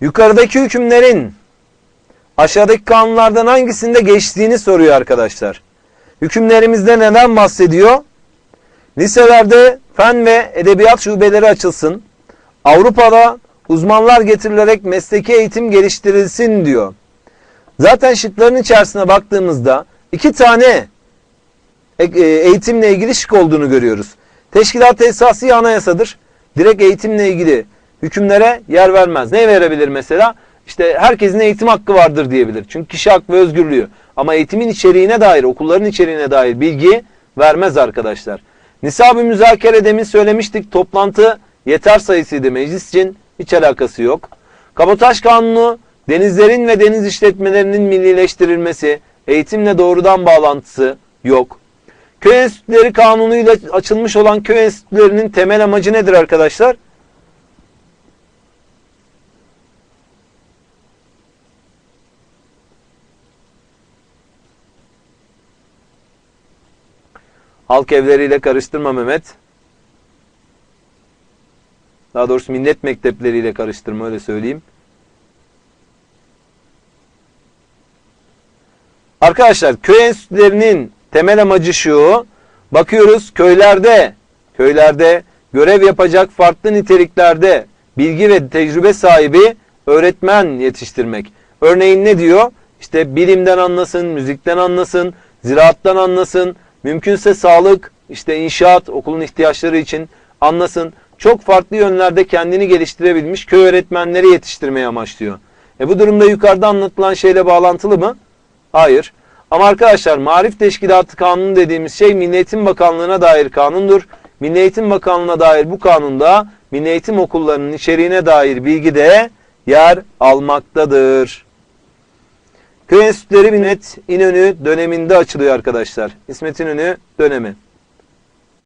Yukarıdaki hükümlerin aşağıdaki kanunlardan hangisinde geçtiğini soruyor arkadaşlar. Hükümlerimizde neden bahsediyor? Liselerde fen ve edebiyat şubeleri açılsın. Avrupa'da uzmanlar getirilerek mesleki eğitim geliştirilsin diyor. Zaten şıkların içerisine baktığımızda iki tane e- eğitimle ilgili şık olduğunu görüyoruz. Teşkilat esası anayasadır. Direkt eğitimle ilgili hükümlere yer vermez. Ne verebilir mesela? İşte herkesin eğitim hakkı vardır diyebilir. Çünkü kişi hak ve özgürlüğü. Ama eğitimin içeriğine dair, okulların içeriğine dair bilgi vermez arkadaşlar. Nisab-ı müzakere demin söylemiştik. Toplantı yeter sayısıydı meclis için. Hiç alakası yok. Kabotaj kanunu denizlerin ve deniz işletmelerinin millileştirilmesi, eğitimle doğrudan bağlantısı yok. Köy enstitüleri kanunuyla açılmış olan köy enstitülerinin temel amacı nedir arkadaşlar? Halk evleriyle karıştırma Mehmet. Daha doğrusu millet mektepleriyle karıştırma öyle söyleyeyim. Arkadaşlar köy enstitülerinin temel amacı şu. Bakıyoruz köylerde, köylerde görev yapacak farklı niteliklerde bilgi ve tecrübe sahibi öğretmen yetiştirmek. Örneğin ne diyor? İşte bilimden anlasın, müzikten anlasın, ziraattan anlasın, mümkünse sağlık, işte inşaat, okulun ihtiyaçları için anlasın. Çok farklı yönlerde kendini geliştirebilmiş köy öğretmenleri yetiştirmeyi amaçlıyor. E bu durumda yukarıda anlatılan şeyle bağlantılı mı? Hayır. Ama arkadaşlar Marif Teşkilatı Kanunu dediğimiz şey Milli Eğitim Bakanlığı'na dair kanundur. Milli Eğitim Bakanlığı'na dair bu kanunda Milli Eğitim okullarının içeriğine dair bilgi de yer almaktadır. Köy enstitüleri Millet İnönü döneminde açılıyor arkadaşlar. İsmet İnönü dönemi.